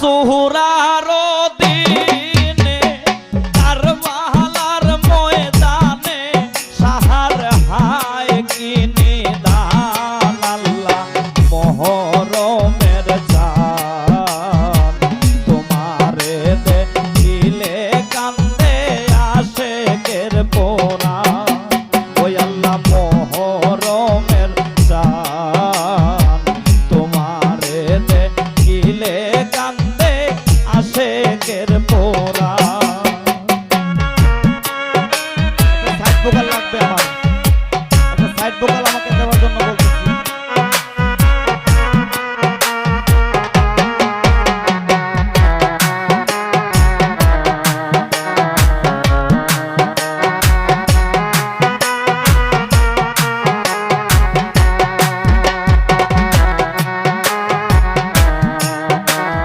সুহুরার দিনে কারবালার ময়দানে সাহার হায় কিনে দান আল্লাহ, মহরমের চান তোমারে দেখিলে কান্দে আসে কের পোনা গাছের পোড়া। সাইড বোকাল লাগবে আমার। সাইড বোকাল আমাকে দেওয়ার জন্য